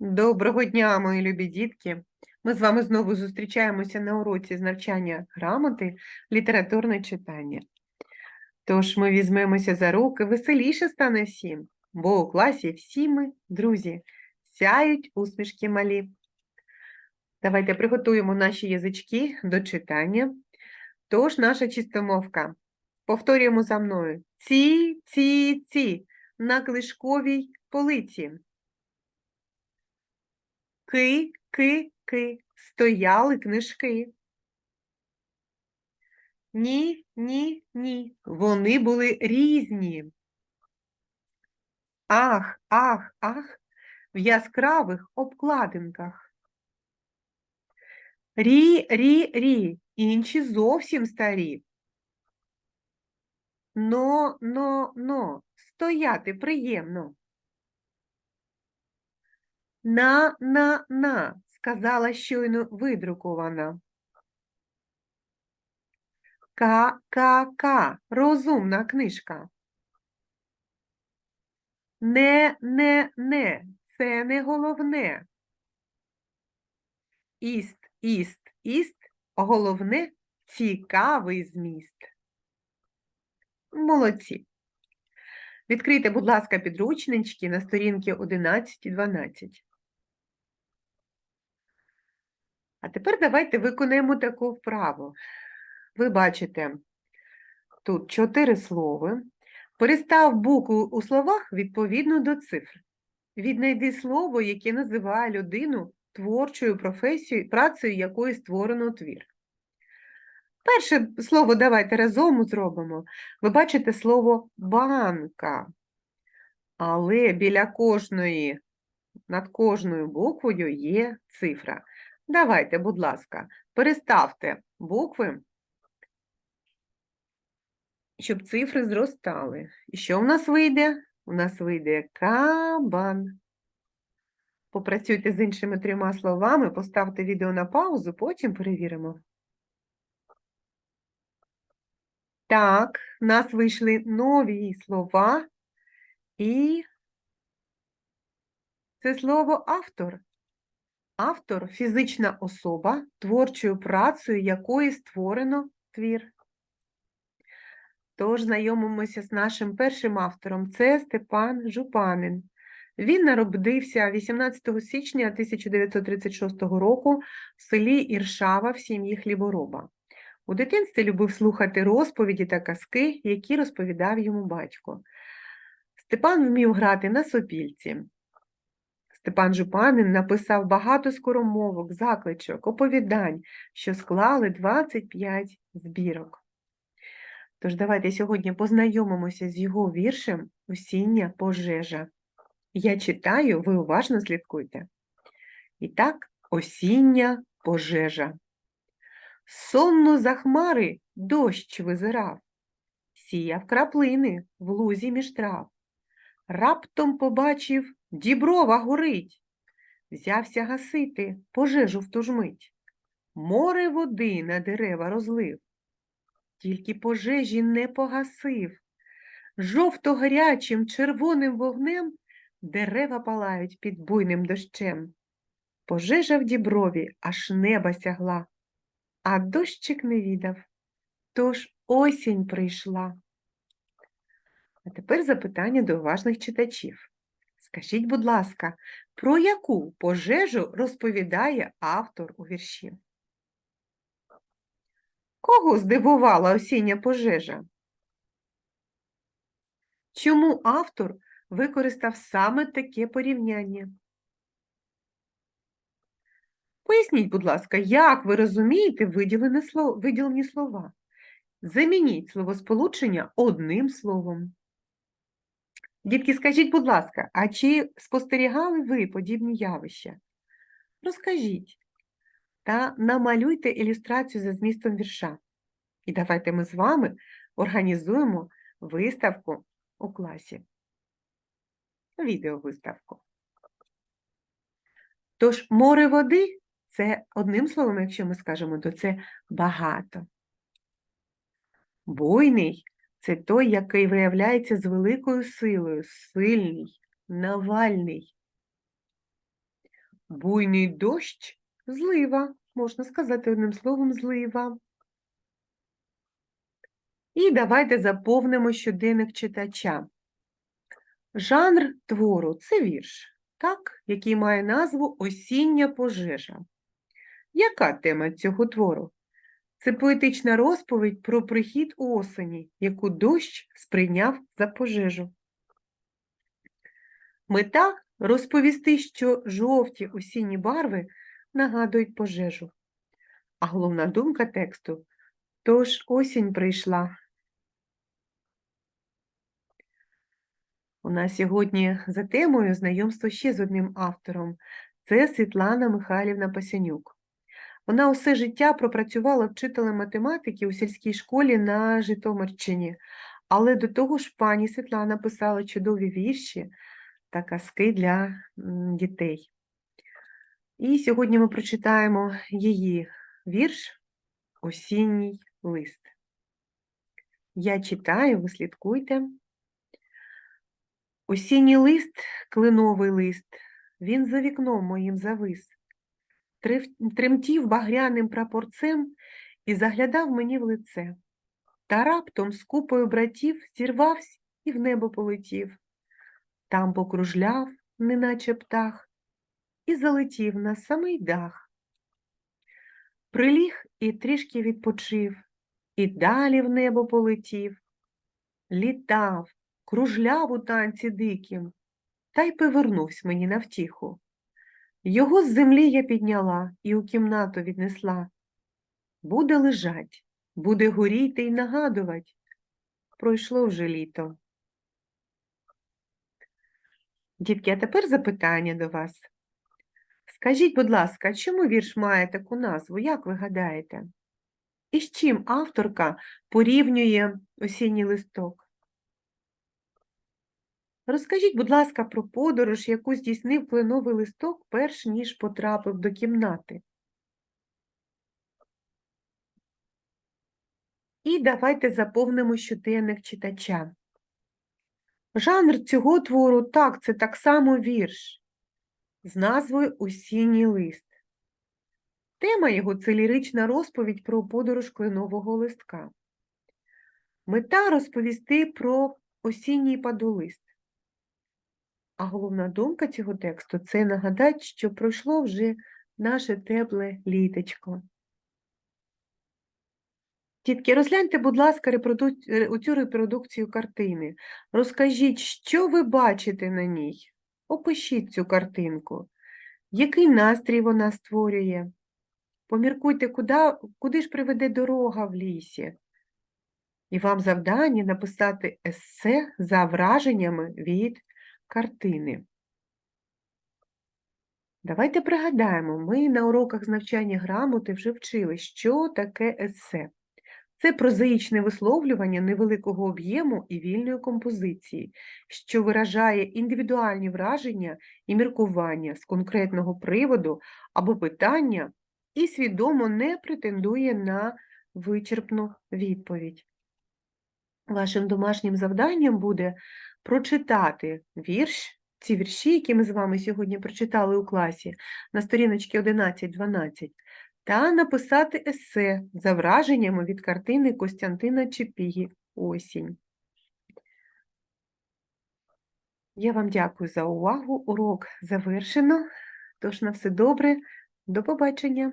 Доброго дня, мої любі дітки! Ми з вами знову зустрічаємося на уроці з навчання грамоти, літературне читання. Тож ми візьмемося за руки, веселіше стане всім, бо у класі всі ми друзі, сяють усмішки малі. Давайте приготуємо наші язички до читання. Тож наша чистомовка. Повторюємо за мною. Ці, ці, ці на книжковій полиці. Ки, ки, ки, стояли книжки. Ні, ні, ні, вони були різні. Ах, ах, ах, в яскравих обкладинках. Рі, рі, рі, інші зовсім старі. Но, но, но, стояти приємно. На, на, на, сказала щойно видрукована. Ка, ка, ка, розумна книжка. Не, не, не, це не головне. Іст, іст, іст, головне цікавий зміст. Молодці. Відкрийте, будь ласка, підручнички на сторінки 11 і 12. А тепер давайте виконаємо таку вправу. Ви бачите, тут чотири слова. Перестав букву у словах відповідно до цифр. Віднайди слово, яке називає людину творчою професією, працею якої створено твір. Перше слово давайте разом зробимо. Ви бачите слово банка, але біля кожної, над кожною буквою є цифра. Давайте, будь ласка, переставте букви, щоб цифри зростали. І що в нас вийде? У нас вийде кабан. Попрацюйте з іншими трьома словами, поставте відео на паузу, потім перевіримо. Так, в нас вийшли нові слова, і це слово автор. Автор фізична особа, творчою працею якої створено твір. Тож знайомимося з нашим першим автором це Степан Жупанин. Він народився 18 січня 1936 року в селі Іршава в сім'ї хлібороба. У дитинстві любив слухати розповіді та казки, які розповідав йому батько. Степан вмів грати на сопільці. Степан Жупанин написав багато скоромовок, закличок, оповідань, що склали 25 збірок. Тож давайте сьогодні познайомимося з його віршем Осіння пожежа. Я читаю, ви уважно слідкуйте. І так, осіння пожежа. Сонно за хмари дощ визирав, сіяв краплини в лузі між трав. Раптом побачив, діброва горить, взявся гасити пожежу в ту ж мить. Море води на дерева розлив, тільки пожежі не погасив. Жовто-гарячим червоним вогнем дерева палають під буйним дощем. Пожежа в діброві аж неба сягла, а дощик не відав, тож осінь прийшла. А тепер запитання до уважних читачів. Скажіть, будь ласка, про яку пожежу розповідає автор у вірші? Кого здивувала осіння пожежа? Чому автор використав саме таке порівняння? Поясніть, будь ласка, як ви розумієте виділені слова. Замініть словосполучення одним словом. Дітки, скажіть, будь ласка, а чи спостерігали ви подібні явища? Розкажіть та намалюйте ілюстрацію за змістом вірша. І давайте ми з вами організуємо виставку у класі. Відеовиставку. Тож, море води це одним словом, якщо ми скажемо, то це багато. Буйний це той, який виявляється з великою силою, сильний, навальний. Буйний дощ злива, можна сказати одним словом злива. І давайте заповнимо щоденник читача. Жанр твору це вірш, так, який має назву Осіння пожежа. Яка тема цього твору? Це поетична розповідь про прихід осені, яку дощ сприйняв за пожежу. Мета розповісти, що жовті осінні барви нагадують пожежу. А головна думка тексту тож осінь прийшла. У нас сьогодні за темою знайомство ще з одним автором. Це Світлана Михайлівна Пасянюк. Вона усе життя пропрацювала вчителем математики у сільській школі на Житомирщині, але до того ж пані Світлана писала чудові вірші та казки для дітей. І сьогодні ми прочитаємо її вірш Осінній лист. Я читаю, ви слідкуйте. Осінній лист, кленовий лист, він за вікном моїм завис, тремтів багряним прапорцем і заглядав мені в лице. Та раптом з купою братів зірвався і в небо полетів. Там покружляв, неначе птах, і залетів на самий дах. Приліг і трішки відпочив, і далі в небо полетів. Літав, кружляв у танці дикім, та й повернувся мені на втіху. Його з землі я підняла і у кімнату віднесла. Буде лежать, буде горіти й нагадувать. Пройшло вже літо. Дітки, а тепер запитання до вас. Скажіть, будь ласка, чому вірш має таку назву, як ви гадаєте? І з чим авторка порівнює осінній листок? Розкажіть, будь ласка, про подорож, яку здійснив кленовий листок, перш ніж потрапив до кімнати. І давайте заповнимо щоденник читача. Жанр цього твору так, це так само вірш з назвою Осінній лист. Тема його це лірична розповідь про подорож кленового листка. Мета розповісти про осінній падолист. А головна думка цього тексту це нагадати, що пройшло вже наше тепле літочко. Тітки, розгляньте, будь ласка, репродук... е, оцю репродукцію картини. Розкажіть, що ви бачите на ній? Опишіть цю картинку. Який настрій вона створює? Поміркуйте, куди, куди ж приведе дорога в лісі. І вам завдання написати есе за враженнями від картини. Давайте пригадаємо, ми на уроках з навчання грамоти вже вчили, що таке есе. Це прозаїчне висловлювання невеликого об'єму і вільної композиції, що виражає індивідуальні враження і міркування з конкретного приводу або питання і свідомо не претендує на вичерпну відповідь. Вашим домашнім завданням буде прочитати вірш, ці вірші, які ми з вами сьогодні прочитали у класі на сторіночці 11-12, та написати есе за враженнями від картини Костянтина Чепігі «Осінь». Я вам дякую за увагу. Урок завершено. Тож на все добре. До побачення.